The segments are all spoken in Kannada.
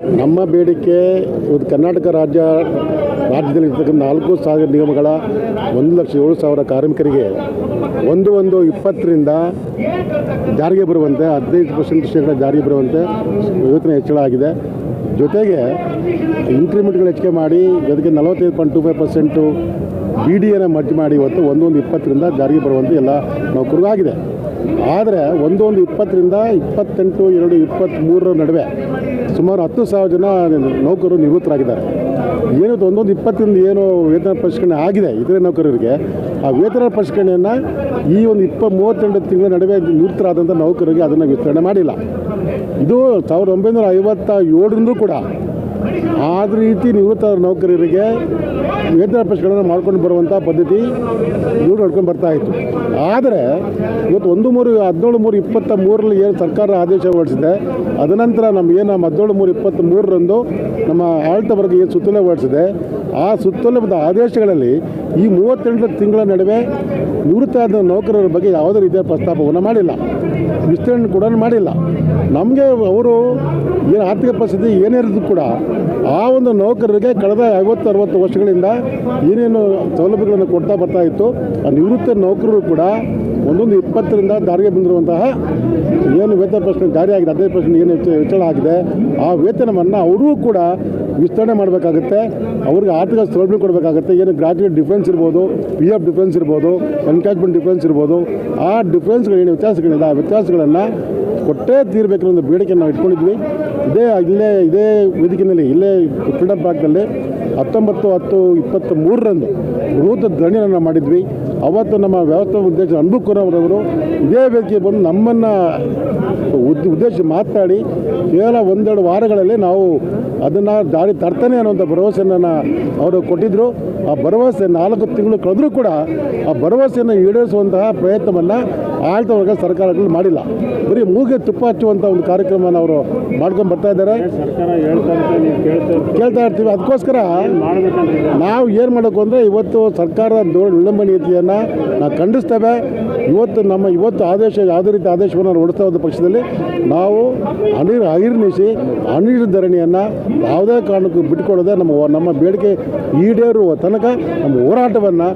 ನಮ್ಮ ಬೇಡಿಕೆ ಇವತ್ತು ಕರ್ನಾಟಕ ರಾಜ್ಯ ರಾಜ್ಯದಲ್ಲಿ ಇರ್ತಕ್ಕಂಥ ನಾಲ್ಕು ಸಾವಿರ ನಿಗಮಗಳ ಒಂದು ಲಕ್ಷ ಏಳು ಸಾವಿರ ಕಾರ್ಮಿಕರಿಗೆ ಒಂದು ಒಂದು ಇಪ್ಪತ್ತರಿಂದ ಜಾರಿಗೆ ಬರುವಂತೆ ಹದಿನೈದು ಪರ್ಸೆಂಟ್ ಶೇಕಡ ಜಾರಿಗೆ ಬರುವಂತೆ ಯೋಜನೆ ಹೆಚ್ಚಳ ಆಗಿದೆ. ಜೊತೆಗೆ ಇಂಕ್ರಿಮೆಂಟ್ಗಳು ಹೆಚ್ಚಿಗೆ ಮಾಡಿ ಜೊತೆಗೆ ನಲವತ್ತೈದು point two five percent B ಎನ ಮರ್ಜ್ ಮಾಡಿ ಇವತ್ತು ಒಂದೊಂದು ಇಪ್ಪತ್ತರಿಂದ ಜಾರಿಗೆ ಬರುವಂತೆ ಎಲ್ಲ ನೌಕರಿಗಾಗಿದೆ ಆದರೆ ಒಂದೊಂದು ಇಪ್ಪತ್ತರಿಂದ ಇಪ್ಪತ್ತೆಂಟು, ಎರಡು ಇಪ್ಪತ್ತ್ಮೂರರ ನಡುವೆ ಸುಮಾರು ಹತ್ತು ಸಾವಿರ ಜನ ನೌಕರರು ನಿವೃತ್ತರಾಗಿದ್ದಾರೆ. ಏನು ಒಂದೊಂದು ಇಪ್ಪತ್ತಿಂದ ಏನು ವೇತನ ಪರಿಷ್ಕರಣೆ ಆಗಿದೆ, ಇತರೆ ನೌಕರರಿಗೆ, ಆ ವೇತನ ಪರಿಷ್ಕರಣೆಯನ್ನು ಈ ಒಂದು ಇಪ್ಪ ಮೂವತ್ತೆಂಟು ತಿಂಗಳ ನಡುವೆ ನಿವೃತ್ತರಾದಂಥ ನೌಕರರಿಗೆ ಅದನ್ನು ವಿಸ್ತರಣೆ ಮಾಡಿಲ್ಲ. ಇದು ಸಾವಿರದ ಒಂಬೈನೂರ ಐವತ್ತ ಕೂಡ ಆದ ರೀತಿ ನಿವೃತ್ತ ನೌಕರರಿಗೆ ವೇತನ ಪರಿಷ್ಕರಣೆ ಮಾಡ್ಕೊಂಡು ಬರುವಂಥ ಪದ್ಧತಿ ಇವರು ನಡ್ಕೊಂಡು ಬರ್ತಾ ಇತ್ತು. ಆದರೆ ಇವತ್ತು ಒಂದು ಮೂರು ಹದಿನೇಳು ಮೂರು ಇಪ್ಪತ್ತ ಮೂರರಲ್ಲಿ ಏನು ಸರ್ಕಾರ ಆದೇಶ ಹೊರಡಿಸಿದೆ ಅದನಂತರ ನಮಗೇನು ನಮ್ಮ ಹದಿನೇಳು ಮೂರು ಇಪ್ಪತ್ತ ಮೂರರಂದು ನಮ್ಮ ಆಡಳಿತ ವರ್ಗ ಏನು ಸುತ್ತೋಲೆ ಹೊರಡಿಸಿದೆ, ಆ ಸುತ್ತೋಲೆದ ಆದೇಶಗಳಲ್ಲಿ ಈ ಮೂವತ್ತೆಂಟು ತಿಂಗಳ ನಡುವೆ ನಿವೃತ್ತ ಆದ ನೌಕರರ ಬಗ್ಗೆ ಯಾವುದೇ ರೀತಿಯ ಪ್ರಸ್ತಾಪವನ್ನು ಮಾಡಿಲ್ಲ. ವಿಸ್ತರಣೆ ಕೂಡ ಮಾಡಿಲ್ಲ. ನಮಗೆ ಅವರು ಏನು ಆರ್ಥಿಕ ಪರಿಸ್ಥಿತಿ ಏನೇ ಇರೋದು ಕೂಡ ಆ ಒಂದು ನೌಕರರಿಗೆ ಕಳೆದ ಐವತ್ತು, ಅರವತ್ತು ವರ್ಷಗಳಿಂದ ಏನೇನು ಸೌಲಭ್ಯಗಳನ್ನು ಕೊಡ್ತಾ ಬರ್ತಾ ಇತ್ತು, ಆ ನಿವೃತ್ತ ನೌಕರರು ಕೂಡ ಒಂದೊಂದು ಇಪ್ಪತ್ತರಿಂದ ದಾರಿಗೆ ಬಂದಿರುವಂತಹ ಏನು ವೇತನ ಪ್ರಶ್ನೆ ಜಾರಿಯಾಗಿದೆ ಹದಿನೈದು ಪರ್ಸೆಂಟ್ ಏನು ಹೆಚ್ಚು ಹೆಚ್ಚಳ ಆಗಿದೆ. ಆ ವೇತನವನ್ನು ಅವರೂ ಕೂಡ ವಿಸ್ತರಣೆ ಮಾಡಬೇಕಾಗುತ್ತೆ, ಅವ್ರಿಗೆ ಆರ್ಥಿಕ ಸೌಲಭ್ಯ ಕೊಡಬೇಕಾಗುತ್ತೆ, ಏನು ಗ್ರಾಜ್ಯುಯೇಟ್ ಡಿಫ್ರೆನ್ಸ್ ಇರ್ಬೋದು ಪಿ ಎಫ್ ಡಿಫ್ರೆನ್ಸ್ ಇರ್ಬೋದು ಎನ್ಕ್ಯಾಚ್ಮೆಂಟ್ ಡಿಫ್ರೆನ್ಸ್ ಇರ್ಬೋದು, ಆ ಡಿಫ್ರೆನ್ಸ್ಗಳೇನು ವ್ಯತ್ಯಾಸಗಳಿದೆ, ಆ ವ್ಯತ್ಯಾಸಗಳನ್ನು ಕೊಟ್ಟೇ ತೀರಬೇಕನ್ನೋ ಒಂದು ಬೇಡಿಕೆ ನಾವು ಇಟ್ಕೊಂಡಿದ್ವಿ. ಇದೇ, ಇಲ್ಲೇ, ಇದೇ ವೇದಿಕೆಯಲ್ಲಿ ಇಲ್ಲೇ ಫ್ರೀಡಮ್ ಪಾರ್ಕ್ನಲ್ಲಿ ಹತ್ತೊಂಬತ್ತು ಹತ್ತು ಇಪ್ಪತ್ತ್ ಮೂರರಂದು ಬೃಹತ್ ಧರಣಿಯನ್ನು ಮಾಡಿದ್ವಿ. ಅವತ್ತು ನಮ್ಮ ವ್ಯವಸ್ಥಾ ಉದ್ದೇಶ ಅನ್ಬುಕುರವರವರು ಇದೇ ವೇದಿಕೆ ಬಂದು ನಮ್ಮನ್ನು ಉದ್ ಉದ್ದೇಶ ಮಾತಾಡಿ ಕೇವಲ ಒಂದೆರಡು ವಾರಗಳಲ್ಲಿ ನಾವು ಅದನ್ನು ದಾರಿ ತರ್ತಾನೆ ಅನ್ನೋಂಥ ಭರವಸೆಯನ್ನು ಅವರು ಕೊಟ್ಟಿದ್ದರು ಆ ಭರವಸೆ ನಾಲ್ಕು ತಿಂಗಳು ಕಳೆದರೂ ಕೂಡ ಆ ಭರವಸೆಯನ್ನು ಈಡೇರಿಸುವಂತಹ ಪ್ರಯತ್ನವನ್ನು ಆಡಳಿತ ವರ್ಗ ಸರ್ಕಾರಗಳು ಮಾಡಿಲ್ಲ. ಬರೀ ಮೂಗೆ ತುಪ್ಪ ಹಚ್ಚುವಂಥ ಒಂದು ಕಾರ್ಯಕ್ರಮವನ್ನು ಅವರು ಮಾಡ್ಕೊಂಡು ಬರ್ತಾ ಇದ್ದಾರೆ. ಕೇಳ್ತಾ ಇರ್ತೀವಿ. ಅದಕ್ಕೋಸ್ಕರ. ನಾವು ಏನು ಮಾಡಬೇಕು ಅಂದರೆ ಇವತ್ತು ಸರ್ಕಾರದ ಧೋರಣೆ ವಿಳಂಬ ನೀತಿಯನ್ನು ನಾವು ಖಂಡಿಸ್ತೇವೆ. ಇವತ್ತು ನಮ್ಮ ಇವತ್ತು ಆದೇಶ ಯಾವುದೇ ರೀತಿ ಆದೇಶವನ್ನು ನಾವು ಹೊರಡಿಸ್ತಾ ಹೋದ ಪಕ್ಷದಲ್ಲಿ ನಾವು ಅನಿರ್ ಅಹಿರ್ನಿಸಿ ಅನಿರ್ ಧರಣಿಯನ್ನು ಯಾವುದೇ ಕಾರಣಕ್ಕೂ ಬಿಟ್ಟುಕೊಡದೆ ನಮ್ಮ ನಮ್ಮ ಬೇಡಿಕೆ ಈಡೇರುವ ತನಕ ನಮ್ಮ ಹೋರಾಟವನ್ನು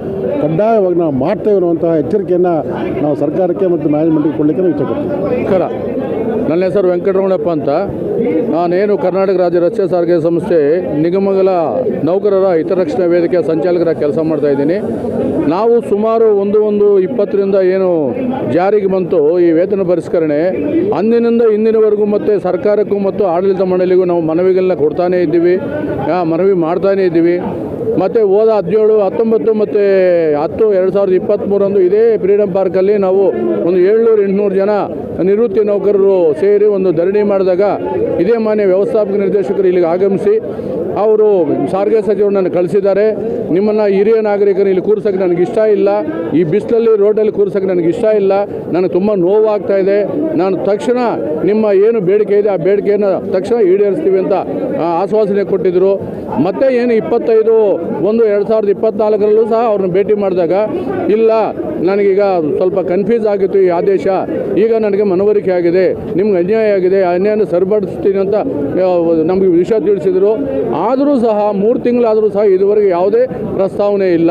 ಕಡ್ಡಾಯವಾಗಿ ನಾವು ಮಾಡ್ತೇವೆ ಅನ್ನುವಂತಹ ಎಚ್ಚರಿಕೆಯನ್ನು ನಾವು ಸರ್ಕಾರಕ್ಕೆ ಮತ್ತು ಮ್ಯಾನೇಜ್ಮೆಂಟ್ಗೆ ಕೊಡಲಿಕ್ಕೆ ನಾವು ಇಷ್ಟಪಡ್ತೀವಿ ನನ್ನ ಹೆಸರು ವೆಂಕಟರಮಣಪ್ಪ ಅಂತ. ನಾನೇನು ಕರ್ನಾಟಕ ರಾಜ್ಯ ರಸ್ತೆ ಸಾರಿಗೆ ಸಂಸ್ಥೆ ನಿಗಮಗಳ ನೌಕರರ ಹಿತರಕ್ಷಣಾ ವೇದಿಕೆಯ ಸಂಚಾಲಕರ ಕೆಲಸ ಮಾಡ್ತಾ ಇದ್ದೀನಿ. ನಾವು ಸುಮಾರು ಒಂದು ಒಂದು ಇಪ್ಪತ್ತರಿಂದ ಏನು ಜಾರಿಗೆ ಬಂತು ಈ ವೇತನ ಪರಿಷ್ಕರಣೆ. ಅಂದಿನಿಂದ ಇಂದಿನವರೆಗೂ ಮತ್ತು ಸರ್ಕಾರಕ್ಕೂ ಮತ್ತು ಆಡಳಿತ ಮಂಡಳಿಗೂ ನಾವು ಮನವಿಗಳನ್ನ ಕೊಡ್ತಾನೇ ಇದ್ದೀವಿ. ಮನವಿ ಮಾಡ್ತಾನೇ ಇದ್ದೀವಿ. ಮತ್ತು ಹೋದ ಹದಿನೇಳು, ಹತ್ತೊಂಬತ್ತು ಮತ್ತು ಹತ್ತು, ಎರಡು ಸಾವಿರದ ಇಪ್ಪತ್ತ್ಮೂರಂದು ಇದೇ ಫ್ರೀಡಮ್ ಪಾರ್ಕಲ್ಲಿ ನಾವು ಒಂದು ಏಳ್ನೂರು, ಎಂಟುನೂರು ಜನ ನಿವೃತ್ತಿ ನೌಕರರು ಸೇರಿ ಒಂದು ಧರಣಿ ಮಾಡಿದಾಗ ಇದೇ ಮಾನ್ಯ ವ್ಯವಸ್ಥಾಪಕ ನಿರ್ದೇಶಕರು ಇಲ್ಲಿಗೆ ಆಗಮಿಸಿ ಅವರು ಸಾರಿಗೆ ಸಚಿವರನ್ನು ಕಳಿಸಿದ್ದಾರೆ. ನಿಮ್ಮನ್ನು ಹಿರಿಯ ನಾಗರಿಕರು ಇಲ್ಲಿ ಕೂರ್ಸೋಕ್ಕೆ ನನಗೆ ಇಷ್ಟ ಇಲ್ಲ. ಈ ಬಿಸಿಲಲ್ಲಿ ರೋಡಲ್ಲಿ ಕೂರ್ಸೋಕ್ಕೆ ನನಗೆ ಇಷ್ಟ ಇಲ್ಲ. ನನಗೆ ತುಂಬ ನೋವಾಗ್ತಾ ಇದೆ. ನಾನು ತಕ್ಷಣ ನಿಮ್ಮ ಏನು ಬೇಡಿಕೆ ಇದೆ ಆ ಬೇಡಿಕೆಯನ್ನು ತಕ್ಷಣ ಈಡೇರಿಸ್ತೀವಿ ಅಂತ ಆಶ್ವಾಸನೆ ಕೊಟ್ಟಿದ್ದರು ಮತ್ತೆ ಏನು ಇಪ್ಪತ್ತೈದು ಒಂದು ಎರಡು ಸಾವಿರದ ಇಪ್ಪತ್ನಾಲ್ಕರಲ್ಲೂ ಸಹ ಅವ್ರನ್ನ ಭೇಟಿ ಮಾಡಿದಾಗ, ಇಲ್ಲ, ನನಗೀಗ ಸ್ವಲ್ಪ ಕನ್ಫ್ಯೂಸ್ ಆಗಿತ್ತು ಈ ಆದೇಶ. ಈಗ ನನಗೆ ಮನವರಿಕೆ ಆಗಿದೆ, ನಿಮ್ಗೆ ಅನ್ಯಾಯ ಆಗಿದೆ ಆ ಅನ್ಯಾಯನ ಸರಿಪಡಿಸ್ತೀನಿ ಅಂತ ನಮಗೆ ವಿಷಯ ತಿಳಿಸಿದರು. ಆದರೂ ಸಹ, ಮೂರು ತಿಂಗಳಾದರೂ ಸಹ ಇದುವರೆಗೆ ಯಾವುದೇ ಪ್ರಸ್ತಾವನೆ ಇಲ್ಲ.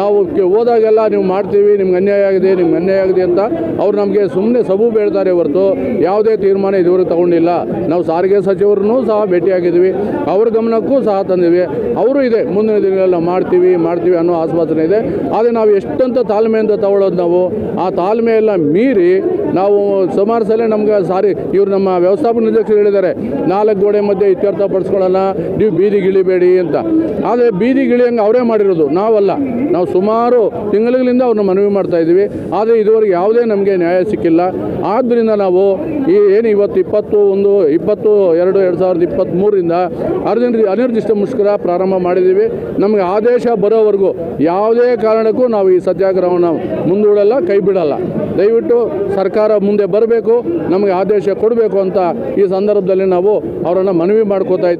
ನಾವು ಹೋದಾಗೆಲ್ಲ ನೀವು ಮಾಡ್ತೀವಿ, ನಿಮ್ಗೆ ಅನ್ಯಾಯ ಆಗಿದೆ, ನಿಮ್ಗೆ ಅನ್ಯಾಯ ಆಗಿದೆ ಅಂತ ಅವ್ರು ನಮಗೆ ಸುಮ್ಮನೆ ಸಬು ಬೇಡ್ತಾರೆ ಹೊರತು, ಯಾವುದೇ ತೀರ್ಮಾನ ಇದುವರೆಗೆ ತಗೊಂಡಿಲ್ಲ. ನಾವು ಸಾರಿಗೆ ಸಚಿವರನ್ನೂ ಸಹ ಭೇಟಿಯಾಗಿದ್ವಿ. ಅವ್ರ ಗಮನಕ್ಕೂ ಸಹ ತಂದಿವಿ ಅವರು ಇದೆ, ಮುಂದಿನ ದಿನಗಳಲ್ಲಿ ನಾವು ಮಾಡ್ತೀವಿ ಮಾಡ್ತೀವಿ ಅನ್ನೋ ಆಶ್ವಾಸನೆ ಇದೆ. ಆದರೆ ನಾವು ಎಷ್ಟಂತ ತಾಳ್ಮೆಯಿಂದ ತಗೊಳ್ಳೋದು ನಾವು, ಆ ತಾಳ್ಮೆ ಎಲ್ಲ ಮೀರಿ ನಾವು ಸುಮಾರು ಸಲ ನಮ್ಗೆ ಸಾರಿ, ಇವರು ನಮ್ಮ ವ್ಯವಸ್ಥಾಪಕ ನಿರ್ದೇಶಕರು ಹೇಳಿದ್ದಾರೆ, ನಾಲ್ಕು ಗೋಡೆ ಮಧ್ಯೆ ಇತ್ಯರ್ಥ ಪಡಿಸ್ಕೊಳ್ಳೋಣ ನೀವು ಬೀದಿಗಿಳಿಬೇಡಿ ಅಂತ. ಆದರೆ ಬೀದಿಗಿಳಿಯಂಗೆ ಅವರೇ ಮಾಡಿರೋದು, ನಾವಲ್ಲ. ನಾವು ಸುಮಾರು ತಿಂಗಳಿಂದ ಅವ್ರನ್ನ ಮನವಿ ಮಾಡ್ತಾ ಇದ್ದೀವಿ. ಆದರೆ ಇದುವರೆಗೆ ಯಾವುದೇ ನಮಗೆ ನ್ಯಾಯ ಸಿಕ್ಕಿಲ್ಲ. ಆದ್ದರಿಂದ ನಾವು ಈ ಏನು ಇವತ್ತು ಇಪ್ಪತ್ತು ಒಂದು, ಇಪ್ಪತ್ತು ಎರಡು ಎರಡು ಸಾವಿರದ ಇಪ್ಪತ್ತ್ಮೂರರಿಂದ ಅರ್ಜೆಂಟ್ ಅನಿರ್ದಿಷ್ಟ ಮುಷ್ಕರ ಪ್ರಾರಂಭ ಮಾಡಿದ್ದೀವಿ. ನಮಗೆ ಆದೇಶ ಬರೋವರೆಗೂ ಯಾವುದೇ ಕಾರಣಕ್ಕೂ ನಾವು ಈ ಸತ್ಯಾಗ್ರಹವನ್ನು ಮುಂದೂಡಲ್ಲ, ಕೈ ಬಿಡಲ್ಲ. ದಯವಿಟ್ಟು ಸರ್ಕಾರ ಮುಂದೆ ಬರಬೇಕು, ನಮಗೆ ಆದೇಶ ಕೊಡಬೇಕು ಅಂತ ಈ ಸಂದರ್ಭದಲ್ಲಿ ನಾವು ಅವರನ್ನು ಮನವಿ ಮಾಡ್ಕೋತಾ